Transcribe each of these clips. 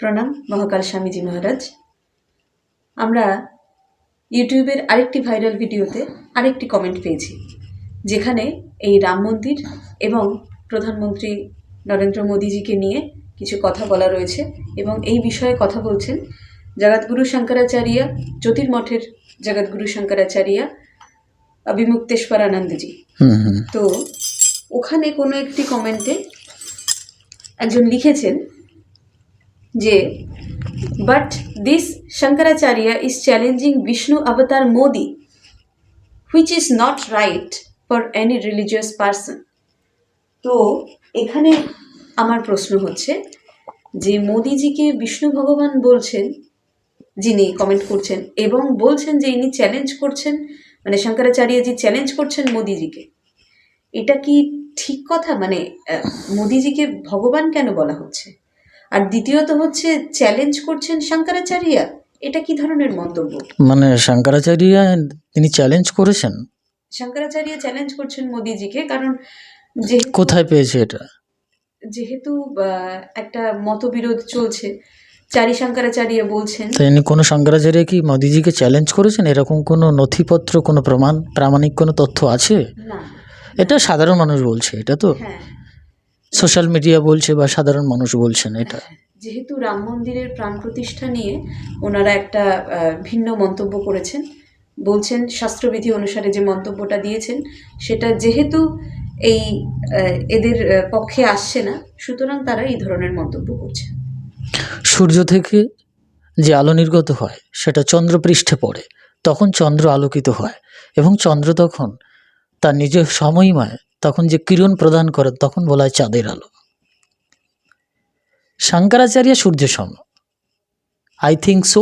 প্রণাম মহাকাল স্বামীজি মহারাজ। আমরা ইউটিউবের আরেকটি ভাইরাল ভিডিওতে আরেকটি কমেন্ট পেয়েছি যেখানে এই রাম মন্দির এবং প্রধানমন্ত্রী নরেন্দ্র মোদীজিকে নিয়ে কিছু কথা বলা রয়েছে এবং এই বিষয়ে কথা বলছেন জগৎগুরু শঙ্করাচার্য জ্যোতির্মঠের জগৎগুরু শঙ্করাচার্য অভিমুক্তেশ্বর আনন্দজি হুম। তো ওখানে কোনো একটি কমেন্টে একজন লিখেছেন যে but this Shankaracharya is challenging Vishnu avatar Modi which is not right for any religious person তো এখানে আমার প্রশ্ন হচ্ছে যে মোদিজিকে বিষ্ণু ভগবান বলছেন, যিনি কমেন্ট করছেন এবং বলছেন যে ইনি চ্যালেঞ্জ করছেন মানে শঙ্করাচার্যজি চ্যালেঞ্জ করছেন মোদিজিকে, এটা কি ঠিক কথা? মানে মোদিজিকে ভগবান কেন বলা হচ্ছে? আর দ্বিতীয়ত হচ্ছে চ্যালেঞ্জ করছেন শঙ্করাচার্য। এটা কি ধরনের মন্তব্য? মানে শঙ্করাচার্য তিনি চ্যালেঞ্জ করেছেন? শঙ্করাচার্য চ্যালেঞ্জ করছেন মোদিজিকে কারণ যে কোথায় পেয়েছে এটা? যেহেতু একটা মতবিরোধ চলছে। চারি শঙ্করাচার্য বলছেন। তো ইনি কোনো শঙ্করাচার্য কি মোদিজিকে চ্যালেঞ্জ করেছেন? এরকম কোনো নথিপত্র কোনো প্রমাণ প্রামাণিক কোনো তথ্য আছে? না। এটা সাধারণ মানুষ বলছে এটা তো? হ্যাঁ। সোশ্যাল মিডিয়া বলছে বা সাধারণ মানুষ বলছেন এটা। যেহেতু রাম মন্দিরের প্রাণ প্রতিষ্ঠা নিয়ে ওনারা একটা ভিন্ন মন্তব্য করেছেন বলছেন শাস্ত্রবিধি অনুসারে যে মন্তব্যটা দিয়েছেন সেটা যেহেতু এই এদের পক্ষে আসছে না সুতরাং তারা এই ধরনের মন্তব্য করছে সূর্য থেকে যে আলো নির্গত হয় সেটা চন্দ্রপৃষ্ঠে পড়ে তখন চন্দ্র আলোকিত হয় এবং চন্দ্র তখন তার নিজের সময়ময় তখন যে কিরণ প্রদান করে, তখন বলা হয় চাঁদের আলো। শঙ্করাচার্য সূর্য সম। I think so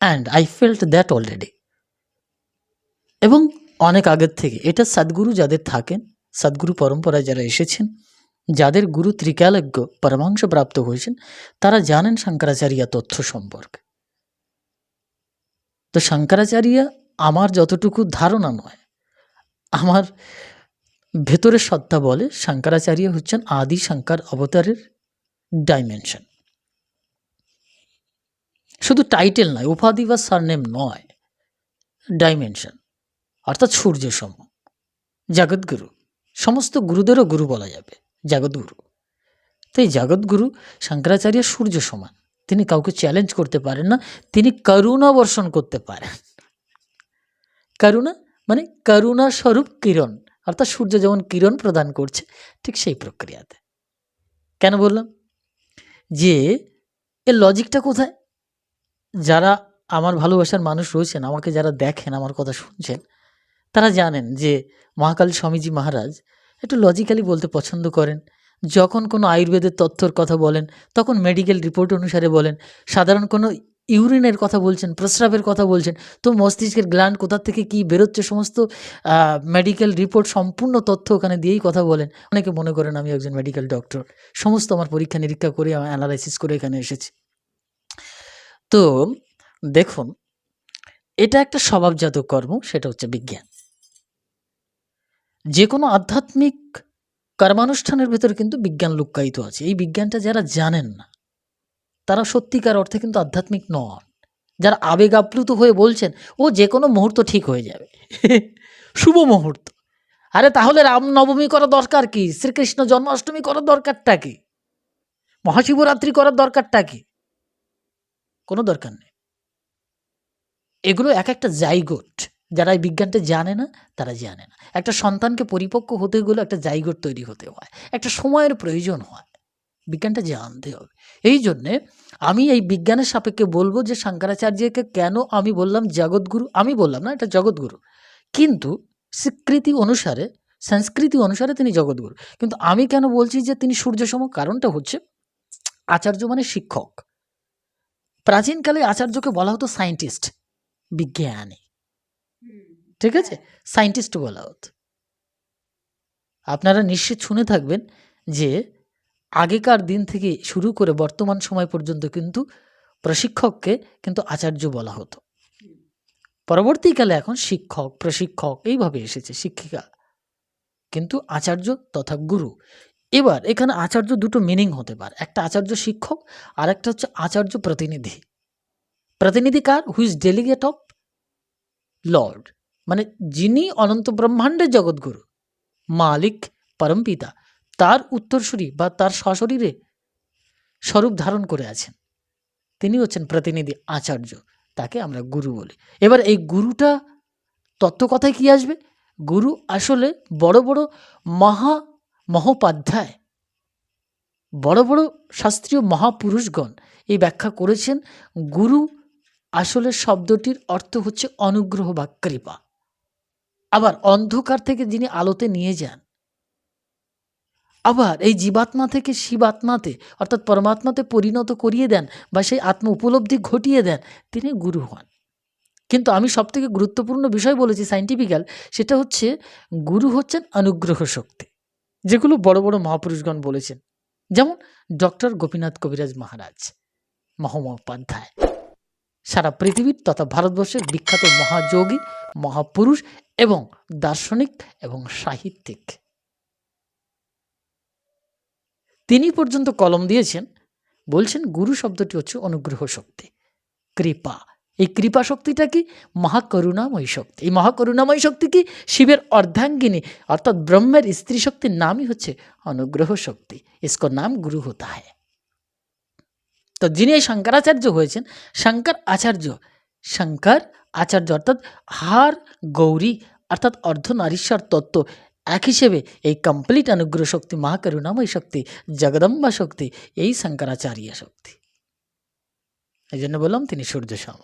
and I felt that already এবং অনেক আগের থেকে, এটা সাদগুরু যাদের থাকেন, সদ্গুরু পরম্পরায় যারা এসেছেন, যাদের গুরু ত্রিকালজ্ঞ পরমাংশ প্রাপ্ত হয়েছেন, তারা জানেন শঙ্করাচার্য তথ্য সম্পর্কে। তো শঙ্করাচার্য আমার যতটুকু ধারণা নয়, আমার ভেতরের সত্তা বলে শঙ্করাচার্য হচ্ছেন আদি শঙ্কর অবতারের ডাইমেনশন শুধু টাইটেল নয়, উপাধি বা সারনেম নয় ডাইমেনশন অর্থাৎ সূর্য সম, জগৎগুরু, সমস্ত গুরুদেরও গুরু বলা যাবে, জগৎগুরু। তো এই জগৎগুরু শঙ্করাচার্য সূর্য সমান, তিনি কাউকে চ্যালেঞ্জ করতে পারেন না, তিনি করুণা বর্ষণ করতে পারেন। করুণা মানে করুণা স্বরূপ কিরণ অর্থাৎ সূর্য যেমন কিরণ প্রদান করছে, ঠিক সেই প্রক্রিয়াতে। কেন বললাম? যে এর লজিকটা কোথায়? যারা আমার ভালোবাসার মানুষ রয়েছেন, আমাকে যারা দেখেন, আমার কথা শুনছেন, তারা জানেন যে মহাকাল স্বামীজি মহারাজ একটু লজিক্যালি বলতে পছন্দ করেন। যখন কোনো আয়ুর্বেদের তথ্যর কথা বলেন, তখন মেডিকেল রিপোর্ট অনুসারে বলেন, সাধারণ কোনো ইউরিনের কথা বলছেন, প্রস্রাবের কথা বলছেন, তো মস্তিষ্কের গ্ল্যান্ড কোথা থেকে কি বেরোচ্ছে, সমস্ত মেডিকেল রিপোর্ট সম্পূর্ণ তথ্য ওখানে দিয়েই কথা বলেন। অনেকে মনে করেন আমি একজন মেডিকেল ডক্টর সমস্ত আমার পরীক্ষা নিরীক্ষা করে অ্যানালাইসিস করে এখানে এসেছি। তো দেখুন, এটা একটা স্বভাবজাত কর্ম, সেটা হচ্ছে বিজ্ঞান। যে কোনো আধ্যাত্মিক কর্মানুষ্ঠানের ভেতরে কিন্তু বিজ্ঞান লুক্কায়িত আছে। এই বিজ্ঞানটা যারা জানেন না তারা সত্যিকার অর্থে কিন্তু আধ্যাত্মিক নন। যারা আবেগ আপ্লুত হয়ে বলছেন, ও, যে কোনো মুহূর্ত ঠিক হয়ে যাবে। শুভ মুহূর্ত। আরে, তাহলে রামনবমী করা দরকার কি? শ্রীকৃষ্ণ জন্মাষ্টমী করার দরকারটা কি? মহাশিবরাত্রি করার দরকারটা কি? কোনো দরকার নেই। এগুলো এক একটা জাইগোট। যারা এই বিজ্ঞানটা জানে না, তারা জানে না। একটা সন্তানকে পরিপক্ক হতে গেলে একটা জাইগোট তৈরি হতে হয়। একটা সময়ের প্রয়োজন হয়। বিজ্ঞানটা জানতে হবে। এই জন্যে আমি এই বিজ্ঞানের সাপেক্ষে বলব যে শঙ্করাচার্যকে কেন আমি বললাম জগৎগুরু? আমি বললাম না, এটা জগৎগুরু। কিন্তু স্বীকৃতি অনুসারে, সংস্কৃতি অনুসারে তিনি জগৎগুরু। কিন্তু আমি কেন বলছি যে তিনি সূর্যসম? কারণটা হচ্ছে আচার্য মানে শিক্ষক। প্রাচীনকালে আচার্যকে বলা হতো সায়েন্টিস্ট বিজ্ঞানী। ঠিক আছে? সায়েন্টিস্ট বলা হতো। আপনারা নিশ্চিত শুনে থাকবেন যে আগেকার দিন থেকে শুরু করে বর্তমান সময় পর্যন্ত কিন্তু প্রশিক্ষককে কিন্তু আচার্য বলা হতো। পরবর্তীকালে এখন শিক্ষক, প্রশিক্ষক এইভাবে এসেছে, শিক্ষিকা। কিন্তু আচার্য তথা গুরু। এবার এখানে আচার্য দুটো মিনিং হতে পারে, একটা আচার্য শিক্ষক আর একটা হচ্ছে আচার্য প্রতিনিধি। প্রতিনিধি কার? হুইজ ডেলিগেট অফ লর্ড মানে যিনি অনন্ত ব্রহ্মাণ্ডের জগৎগুরু। মালিক, পরমপিতা। তার উত্তরসূরি বা তার সশরীরে স্বরূপ ধারণ করে আছেন। তিনি হচ্ছেন প্রতিনিধি আচার্য, তাকে আমরা গুরু বলি। এবার এই গুরুটা তত্ত্ব কথায় কি আসবে? গুরু আসলে বড় বড় মহা মহোপাধ্যায়, বড় বড় শাস্ত্রীয় মহাপুরুষগণ। এই ব্যাখ্যা করেছেন, গুরু আসলে শব্দটির অর্থ হচ্ছে অনুগ্রহ বা কৃপা। আবার অন্ধকার থেকে যিনি আলোতে নিয়ে যান আবার এই জীবাত্মা থেকে শিবাত্মাতে, অর্থাৎ পরমাত্মাতে পরিণত করিয়ে দেন বা সেই আত্ম উপলব্ধি ঘটিয়ে দেন, তিনি গুরু হন। কিন্তু আমি সবথেকে গুরুত্বপূর্ণ বিষয় বলেছি সাইন্টিফিক্যাল, সেটা হচ্ছে গুরু হচ্ছেন অনুগ্রহ শক্তি, যেগুলো বড় বড় মহাপুরুষগণ বলেছেন। যেমন ডক্টর গোপীনাথ কবিরাজ মহারাজ, মহোপাধ্যায়। সারা পৃথিবীর তথা ভারতবর্ষের বিখ্যাত মহাযোগী, মহাপুরুষ এবং দার্শনিক এবং সাহিত্যিক। তিনি পর্যন্ত কলম দিয়েছেন। বলছেন, গুরু শব্দটি হচ্ছে অনুগ্রহ শক্তি, কৃপা। এই কৃপা শক্তিটা কি? মহাকরুণাময়ী শক্তি। এই মহাকরুণাময়ী শক্তি কি? শিবের অর্ধাঙ্গিনী, অর্থাৎ ব্রহ্মের স্ত্রী শক্তির নামই হচ্ছে অনুগ্রহ শক্তি। ইসকো নাম গুরু হতা হয়। তো যিনি এই শঙ্করাচার্য হয়েছেন, শঙ্কর আচার্য শঙ্কর আচার্য অর্থাৎ হার গৌরী, অর্থাৎ অর্ধনারীশ্বর তত্ত্ব এক হিসেবে এই কমপ্লিট অনুগ্রহ শক্তি, মহাকরুণাময় শক্তি, জগদম্বা শক্তি, এই শঙ্করাচার্য শক্তি। এই জন্য বললাম, তিনি সূর্য সম।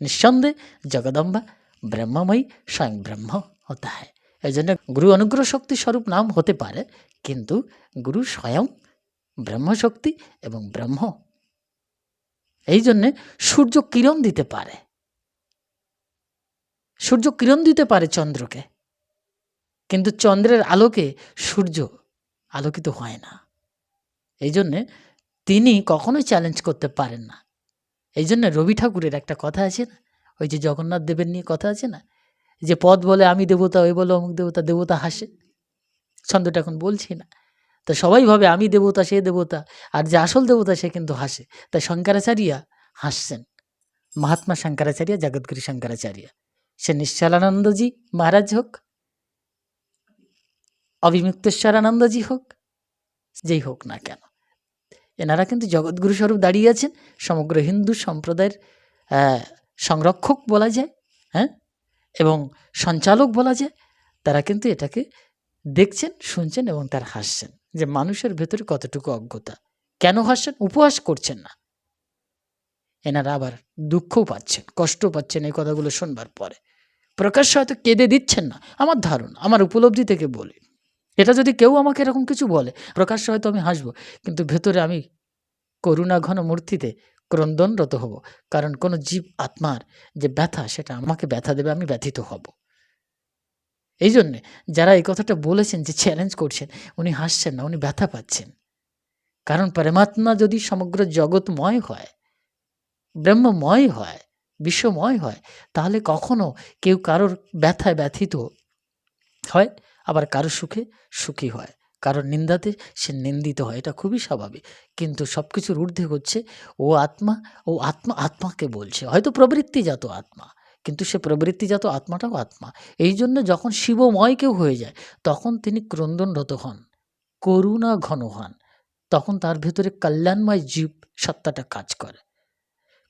নিঃসন্দেহে জগদম্বা ব্রহ্মময়ী স্বয়ং ব্রহ্ম হতে হয়। এই জন্য গুরু অনুগ্রহ শক্তি স্বরূপ নাম হতে পারে, কিন্তু গুরু স্বয়ং ব্রহ্মশক্তি এবং ব্রহ্ম, এই জন্যে সূর্য কিরণ দিতে পারে। সূর্য কিরণ দিতে পারে চন্দ্রকে। কিন্তু চন্দ্রের আলোকে সূর্য আলোকিত হয় না। এই জন্যে তিনি কখনোই চ্যালেঞ্জ করতে পারেন না। এই জন্য রবি ঠাকুরের একটা কথা আছে না? ওই যে জগন্নাথ দেবের নিয়ে কথা আছে না? যে পদ বলে আমি দেবতা, ওই বলে অমুক দেবতা দেবতা হাসে। ছন্দটা এখন বলছি না। তো সবাই ভাবে আমি দেবতা, সে দেবতা, আর যে আসল দেবতা, সে কিন্তু হাসে। তাই শঙ্করাচার্যা হাসছেন। মহাত্মা শঙ্করাচার্য, জগৎগুরু শঙ্করাচার্য। সে নিশ্চলানন্দজি মহারাজ হোক অবিমুক্তেশ্বরানন্দজি হোক, যেই হোক না কেন। এনারা কিন্তু জগৎগুরু স্বরূপ দাঁড়িয়ে আছেন, সমগ্র হিন্দু সম্প্রদায়ের সংরক্ষক বলা যায় হ্যাঁ? এবং সঞ্চালক বলা যায়, তারা কিন্তু এটাকে দেখছেন, শুনছেন এবং তার হাসছেন যে মানুষের ভেতরে কতটুকু অজ্ঞতা। কেন হাসছেন? উপহাস করছেন না। এনারা আবার দুঃখও পাচ্ছেন কষ্ট পাচ্ছেন এই কথাগুলো শুনবার পরে। প্রকাশ্য হয়তো কেঁদে দিচ্ছেন না। আমার ধারণা, আমার উপলব্ধি থেকে বলি। এটা যদি কেউ আমাকে এরকম কিছু বলে, প্রকাশ্য হয়তো আমি হাসবো, কিন্তু ভেতরে আমি করুণা ঘন মূর্তিতে ক্রন্দনরত হব। কারণ কোনো জীব আত্মার যে ব্যথা, সেটা আমাকে ব্যথা দেবে, আমি ব্যথিত হব। এই জন্যে যারা এই কথাটা বলেছেন, যে চ্যালেঞ্জ করছেন, উনি হাসছেন না, উনি ব্যথা পাচ্ছেন। কারণ পরমাত্মা যদি সমগ্র জগৎময় হয়, ব্রহ্মময় হয়, বিশ্বময় হয়, তাহলে কখনো কেউ কারোর ব্যথায় ব্যথিত হয় আবার কারও সুখে সুখী হয় কারোর নিন্দাতে সে নিন্দিত হয়, এটা খুবই স্বাভাবিক। কিন্তু সব কিছুর ঊর্ধ্বে হচ্ছে ও আত্মা ও আত্মা, আত্মাকে বলছে। হয়তো প্রবৃত্তিজাত আত্মা, কিন্তু সে প্রবৃত্তিজাত আত্মাটাও আত্মা। এই জন্য যখন শিবময় কেউ হয়ে যায়, তখন তিনি ক্রন্দনরত হন করুণা ঘন হন। তখন তার ভেতরে কল্যাণময় জীব সত্তাটা কাজ করে।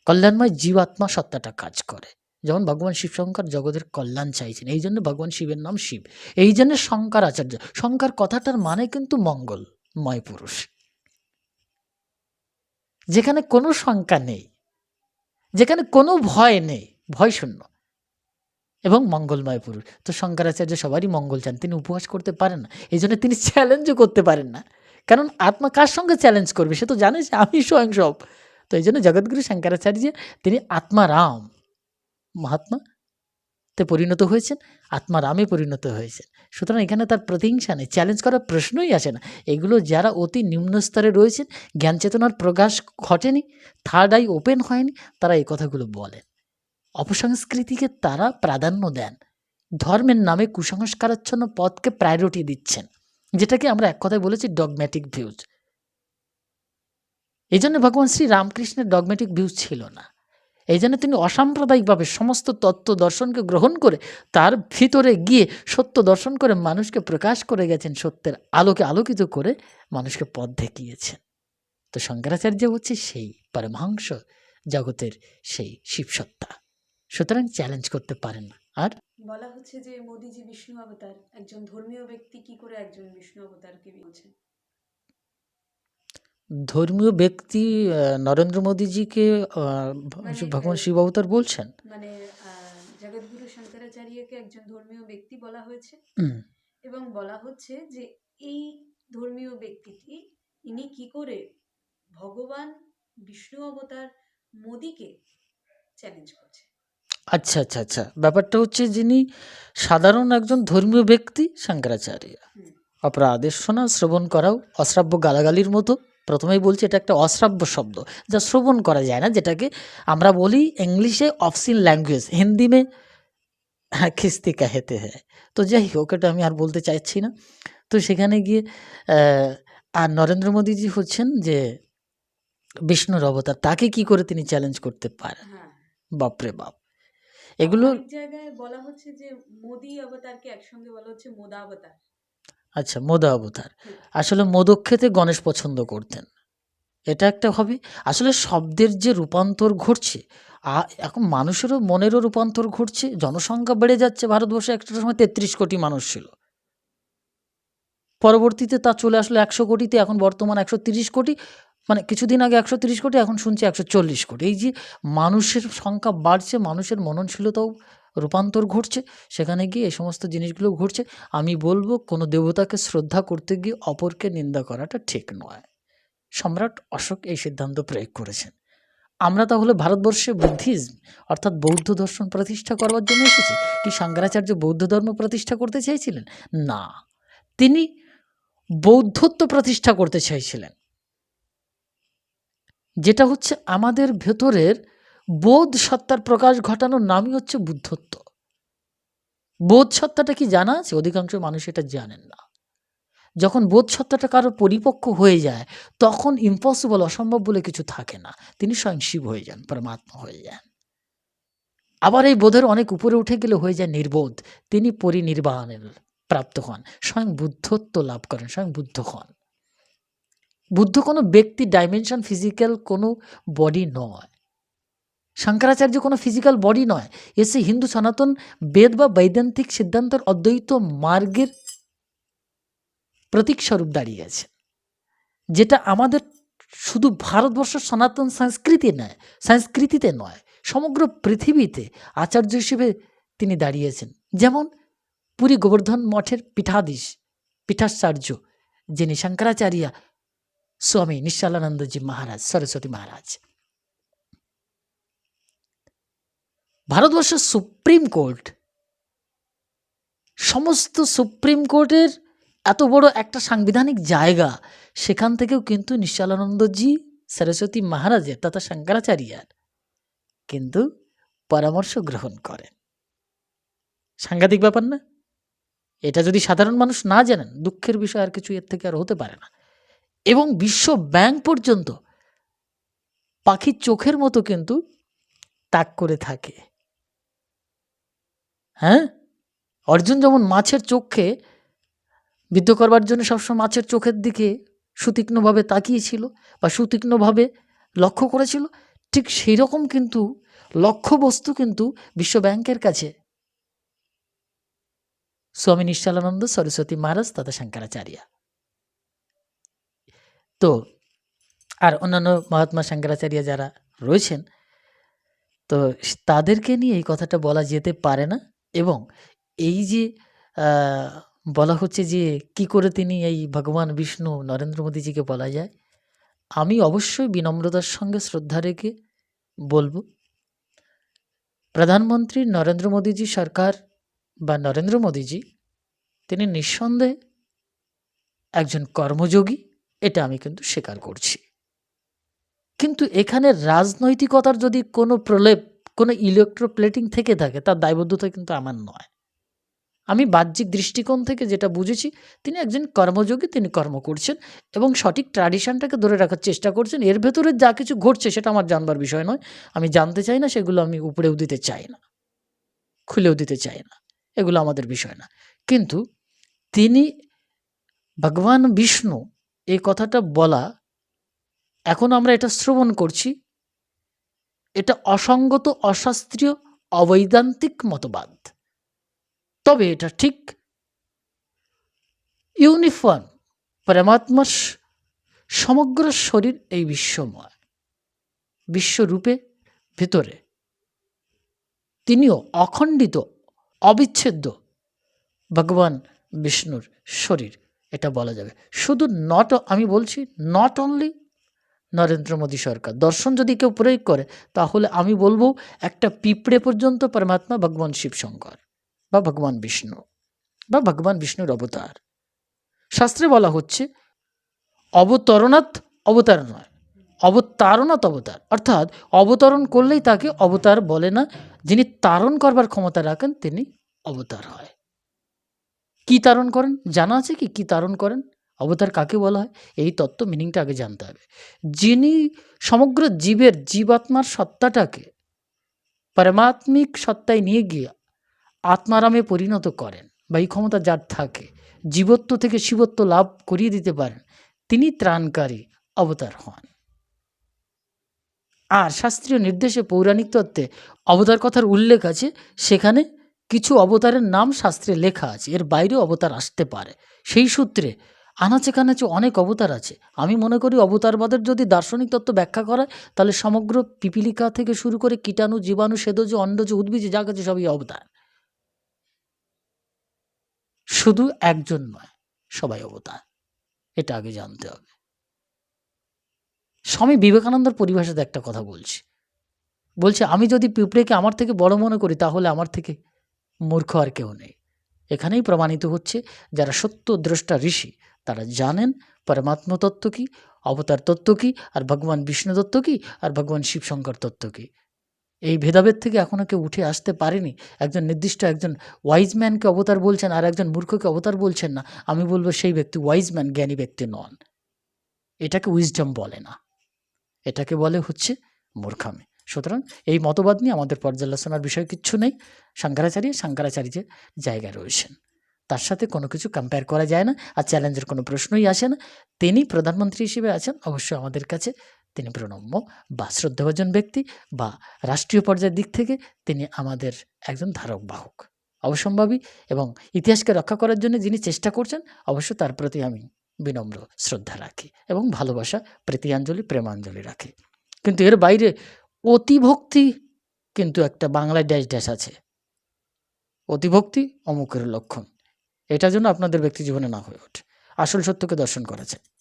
কল্যাণময় জীবাত্মা সত্তাটা কাজ করে। যেমন ভগবান শিবশঙ্কর জগতের কল্যাণ চাইছেন, এই জন্য ভগবান শিবের নাম শিব। এই জন্য শঙ্কর আচার্য। শঙ্কর কথাটার মানে কিন্তু মঙ্গলময় পুরুষ। যেখানে কোনো শঙ্কা নেই, যেখানে কোনো ভয় নেই, ভয় শূন্য এবং মঙ্গলময় পুরুষ। তো শঙ্করাচার্য সবারই মঙ্গল চান, তিনি উপহাস করতে পারেন না, এই জন্য তিনি চ্যালেঞ্জও করতে পারেন না। কারণ আত্মা কার সঙ্গে চ্যালেঞ্জ করবে? সে তো জানে আমি স্বয়ং সব। তো এই জন্য জগৎগুরু শঙ্করাচার্য, তিনি আত্মারাম। মহাত্মা তে পরিণত হয়েছেন আত্মারামে পরিণত হয়েছেন। সুতরাং এখানে তার প্রতিহিংসা নেই চ্যালেঞ্জ করার প্রশ্নই আসে না। এগুলো যারা অতি নিম্ন স্তরে রয়েছেন, জ্ঞান চেতনার প্রকাশ ঘটেনি থার্ড আই ওপেন হয়নি, তারা এই কথাগুলো বলেন। অপসংস্কৃতিকে তারা প্রাধান্য দেন। ধর্মের নামে কুসংস্কারাচ্ছন্ন পথকে প্রায়োরিটি দিচ্ছেন, যেটাকে আমরা এক কথায় বলেছি ডগম্যাটিক ভিউজ এই জন্য ভগবান শ্রী রামকৃষ্ণের ডগম্যাটিক ভিউজ ছিল না। এই জন্য তিনি অসাম্প্রদায়িকভাবে সমস্ত তত্ত্ব দর্শনকে গ্রহণ করে তার ভিতরে গিয়ে সত্য দর্শন করে মানুষকে প্রকাশ করে গেছেন, সত্যের আলোকে আলোকিত করে মানুষকে পথ দেখিয়েছেন। তো শঙ্করাচার্য হচ্ছে সেই পরমাংস জগতের সেই শিবসত্তা। সুতরাং চ্যালেঞ্জ করতে পারেন না। আর বলা হচ্ছে যে মোদিজি বিষ্ণু অবতার, একজন ধর্মীয় ব্যক্তি কি করে একজন বিষ্ণু অবতারকে বলছেন ধর্মীয় ব্যক্তি নরেন্দ্র মোদীজিকে মানে, ভগবান শিব অবতার বলছেন? মানে জগৎগুরু শঙ্করাচার্যকে একজন ধর্মীয় ব্যক্তি বলা হয়েছে। এবং বলা হচ্ছে যে এই ধর্মীয় ব্যক্তিটি ইনি কি করে ভগবান বিষ্ণু অবতার মোদিকে চ্যালেঞ্জ করছে। আচ্ছা আচ্ছা আচ্ছা। ব্যাপারটা হচ্ছে যিনি সাধারণ একজন ধর্মীয় ব্যক্তি শঙ্করাচার্য। আপনার শোনা শ্রবণ করাও অশ্রাব্য গালাগালির মতো। প্রথমেই বলছি এটা একটা অশ্রাব্য শব্দ যা শ্রবণ করা যায় না যেটাকে আমরা বলি ইংলিশে অফসিন ল্যাঙ্গুয়েজ হিন্দি মে হ্যাঁ খিস্তি কাহেতে হ্যাঁ তো যাই হোক এটা আমি আর বলতে চাইছি না। তো সেখানে গিয়ে আর নরেন্দ্র মোদীজি হচ্ছেন যে বিষ্ণুর অবতার তাকে কি করে তিনি চ্যালেঞ্জ করতে পারেন? হ্যাঁ। বাপরে বাপ। এগুলো জায়গায় বলা হচ্ছে যে মোদি অবতারকে একসঙ্গে বলা হচ্ছে মোদা অবতার। আচ্ছা মোদা অবতার। আসলে মোদক খেতে গণেশ পছন্দ করতেন। এটা একটা হবে আসলে শব্দের যে রূপান্তর ঘটছে এখন মানুষেরও মনেরও রূপান্তর ঘটছে, জনসংখ্যা বেড়ে যাচ্ছে, ভারতবর্ষে একটা সময় তেত্রিশ কোটি মানুষ ছিল। পরবর্তীতে তা চলে আসলো একশো কোটিতে, এখন বর্তমান একশো তিরিশ কোটি মানে কিছুদিন আগে একশো তিরিশ কোটি, এখন শুনছি একশো চল্লিশ কোটি। এই যে মানুষের সংখ্যা বাড়ছে, মানুষের মননশীলতাও রূপান্তর ঘটছে, সেখানে গিয়ে এই সমস্ত জিনিসগুলো ঘটছে। আমি বলব, কোনো দেবতাকে শ্রদ্ধা করতে গিয়ে অপরকে নিন্দা করাটা ঠিক নয়। সম্রাট অশোক এই সিদ্ধান্ত প্রয়োগ করেছেন। আমরা তাহলে ভারতবর্ষে বুদ্ধিজম, অর্থাৎ বৌদ্ধ দর্শন প্রতিষ্ঠা করবার জন্য এসেছি? কি শঙ্করাচার্য বৌদ্ধ ধর্ম প্রতিষ্ঠা করতে চাইছিলেন? না। তিনি বৌদ্ধত্ব প্রতিষ্ঠা করতে চাইছিলেন। যেটা হচ্ছে আমাদের ভেতরের বোধ সত্তার প্রকাশ ঘটানোর নামই হচ্ছে বুদ্ধত্ব। বোধ সত্তাটা কি জানা আছে? অধিকাংশ মানুষ এটা জানেন না। যখন বোধ সত্তাটা কারও পরিপক্ক হয়ে যায়, তখন ইম্পসিবল অসম্ভব বলে কিছু থাকে না। তিনি স্বয়ং শিব হয়ে যান, পরমাত্মা হয়ে যান। আবার এই বোধের অনেক উপরে উঠে গেলে হয়ে যায় নির্বোধ। তিনি পরিনির্বাণের প্রাপ্ত হন, স্বয়ং বুদ্ধত্ব লাভ করেন, স্বয়ং বুদ্ধ হন। বুদ্ধ কোনো ব্যক্তি ডাইমেনশন ফিজিক্যাল কোনো বডি নয়। শঙ্করাচার্য কোনো ফিজিক্যাল বডি নয়। এসে হিন্দু সনাতন বেদ বা বৈদান্তিক সিদ্ধান্তের অদ্বৈত মার্গের প্রতীক স্বরূপ দাঁড়িয়ে আছে। যেটা আমাদের শুধু ভারতবর্ষ সনাতন সংস্কৃতি নয়, সংস্কৃতিতে নয়, সমগ্র পৃথিবীতে আচার্য হিসেবে তিনি দাঁড়িয়েছেন যেমন পুরী গোবর্ধন মঠের পীঠাধীশ, পীঠাচার্য, যিনি শঙ্করাচার্য স্বামী নিশ্চালানন্দজি মহারাজ, সরস্বতী মহারাজ। ভারতবর্ষের সুপ্রিম কোর্ট, সমস্ত সুপ্রিম কোর্টের এত বড় একটা সাংবিধানিক জায়গা, সেখান থেকেও কিন্তু নিশ্চালানন্দজি, সরস্বতী মহারাজের তথা শঙ্করাচার্যার কিন্তু পরামর্শ গ্রহণ করেন। সাংঘাতিক ব্যাপার না? এটা যদি সাধারণ মানুষ না জানেন, দুঃখের বিষয় আর কিছু এর থেকে আর হতে পারে না। এবং বিশ্ব ব্যাংক পর্যন্ত পাখির চোখের মতো কিন্তু তাক করে থাকে। হ্যাঁ? অর্জুন যেমন মাছের চোখে বিদ্ধ করবার জন্য সবসময় মাছের চোখের দিকে সুতীক্ষ্ণভাবে তাকিয়েছিল বা সুতীক্ষ্ণভাবে লক্ষ্য করেছিল, ঠিক সেই রকম কিন্তু লক্ষ্যবস্তু কিন্তু বিশ্ব ব্যাংকের কাছে। স্বামী নিশ্চলানন্দ সরস্বতী মহারাজ তথা শঙ্করাচার্য। তো, আর অন্যান্য মহাত্মা শঙ্করাচার্য যারা রয়েছেন, তো তাদেরকে নিয়ে এই কথাটা বলা যেতে পারে না? এবং এই যে বলা হচ্ছে যে, কি করে তিনি এই ভগবান বিষ্ণু নরেন্দ্র মোদীজিকে বলা যায়, আমি অবশ্যই বিনম্রতার সঙ্গে শ্রদ্ধা রেখে বলব, প্রধানমন্ত্রী নরেন্দ্র মোদীজি সরকার বা নরেন্দ্র মোদীজি, তিনি নিঃসন্দেহে একজন কর্মযোগী, এটা আমি কিন্তু স্বীকার করছি। কিন্তু এখানে রাজনৈতিকতার যদি কোনো প্রলেপ কোনো ইলেকট্রোপ্লেটিং থেকে থাকে, তার দায়বদ্ধতা কিন্তু আমার নয়। আমি বাহ্যিক দৃষ্টিকোণ থেকে যেটা বুঝেছি, তিনি একজন কর্মযোগী, তিনি কর্ম করছেন এবং সঠিক ট্র্যাডিশনটাকে ধরে রাখার চেষ্টা করছেন। এর ভেতরে যা কিছু ঘটছে সেটা আমার জানবার বিষয় নয়। আমি জানতে চাই না, সেগুলো আমি উপরেও দিতে চাই না, খুলেও দিতে চাই না, এগুলো আমাদের বিষয় না। কিন্তু তিনি, ভগবান বিষ্ণু, এই কথাটা বলা, এখন আমরা এটা শ্রবণ করছি এটা অসঙ্গত, অশাস্ত্রীয়, অবৈদান্তিক মতবাদ। তবে এটা ঠিক ইউনিফর্ম, পরমাত্মার সমগ্র শরীর এই বিশ্বময়। বিশ্বরূপে ভিতরে। তিনিও অখণ্ডিত, অবিচ্ছেদ্য ভগবান বিষ্ণুর শরীর, এটা বলা যাবে। শুধু নট আমি বলছি নট অনলি নরেন্দ্র মোদী সরকার। দর্শন যদি কেউ প্রয়োগ করে, তাহলে আমি বলব একটা পিঁপড়ে পর্যন্ত পরমাত্মা ভগবান শিবশঙ্কর বা ভগবান বিষ্ণু বা ভগবান বিষ্ণুর অবতার। শাস্ত্রে বলা হচ্ছে, অবতরণাৎ অবতার নয়, অবতারণাৎ অবতার। অর্থাৎ অবতরণ করলেই তাকে অবতার বলে না, যিনি তারণ করবার ক্ষমতা রাখেন তিনি অবতার হয়। কি তারণ করেন? জানা আছে কি? কি তারণ করেন? অবতার কাকে বলা হয়? এই তত্ত্ব মিনিংটা আগে জানতে হবে। যিনি সমগ্র জীবের জীবাত্মার সত্তাটাকে পারমাত্মিক সত্তায় নিয়ে গিয়ে আত্মারামে পরিণত করেন বা এই ক্ষমতা যার থাকে, জীবত্ব থেকে শিবত্ব লাভ করিয়ে দিতে পারেন, তিনি ত্রাণকারী অবতার হন। আর শাস্ত্রীয় নির্দেশে পৌরাণিক তত্ত্বে অবতার কথার উল্লেখ আছে, সেখানে কিছু অবতারের নাম শাস্ত্রে লেখা আছে, এর বাইরেও অবতার আসতে পারে। সেই সূত্রে আনাচে কানাচে অনেক অবতার আছে। আমি মনে করি অবতারবাদের যদি দার্শনিক তত্ত্ব ব্যাখ্যা করা তাহলে সমগ্র পিপিলিকা থেকে শুরু করে কীটাণু, জীবাণু, সেদজ, অন্ডজ, উদ্ভিজে যা কাছে সবই অবতার। শুধু একজন নয়, সবাই অবতার। এটা আগে জানতে হবে। স্বামী বিবেকানন্দর পরিভাষাতে একটা কথা বলছি। বলছে, আমি যদি পিঁপড়েকে আমার থেকে বড় মনে করি, তাহলে আমার থেকে মূর্খ আর কেউ নেই। এখানেই প্রমাণিত হচ্ছে, যারা সত্য দ্রষ্টা ঋষি তারা জানেন পরমাত্ম তত্ত্ব কী, অবতার তত্ত্ব কী, আর ভগবান বিষ্ণু তত্ত্ব কী, আর ভগবান শিবশঙ্কর তত্ত্ব কী? এই ভেদাভেদ থেকে এখনও কেউ উঠে আসতে পারেনি। একজন নির্দিষ্ট একজন ওয়াইজ ম্যানকে অবতার বলছেন আর একজন মূর্খকে অবতার বলছেন না। আমি বলব সেই ব্যক্তি ওয়াইজ ম্যান জ্ঞানী ব্যক্তি নন। এটাকে উইজডম বলে না। এটাকে বলে হচ্ছে মূর্খামি। সুতরাং এই মতবাদ নিয়ে আমাদের পর্যালোচনার বিষয় কিচ্ছু নেই। শঙ্করাচার্য শঙ্করাচার্যের জায়গায় রয়েছেন। তার সাথে কোনো কিছু কম্পেয়ার করা যায় না আর চ্যালেঞ্জের কোনো প্রশ্নই আসে না। তিনি প্রধানমন্ত্রী হিসেবে আছেন অবশ্যই আমাদের কাছে তিনি প্রণম্য বা শ্রদ্ধাভাজন ব্যক্তি বা রাষ্ট্রীয় পর্যায়ের দিক থেকে তিনি আমাদের একজন ধারক, বাহক অবসম্ভাবী এবং ইতিহাসকে রক্ষা করার জন্য যিনি চেষ্টা করছেন, অবশ্য তার প্রতি আমি বিনম্র শ্রদ্ধা রাখি এবং ভালোবাসা প্রীতিয়াঞ্জলি প্রেমাঞ্জলি রাখি। কিন্তু এর বাইরে অতিভক্তি কিন্তু একটা বাংলায় ড্যাশ ড্যাশ আছে। অতিভক্তি অমুকের লক্ষণ। এটা যেন আপনাদের ব্যক্তি জীবনে না হয়ে ওঠে। আসল সত্যকে দর্শন করা যায়।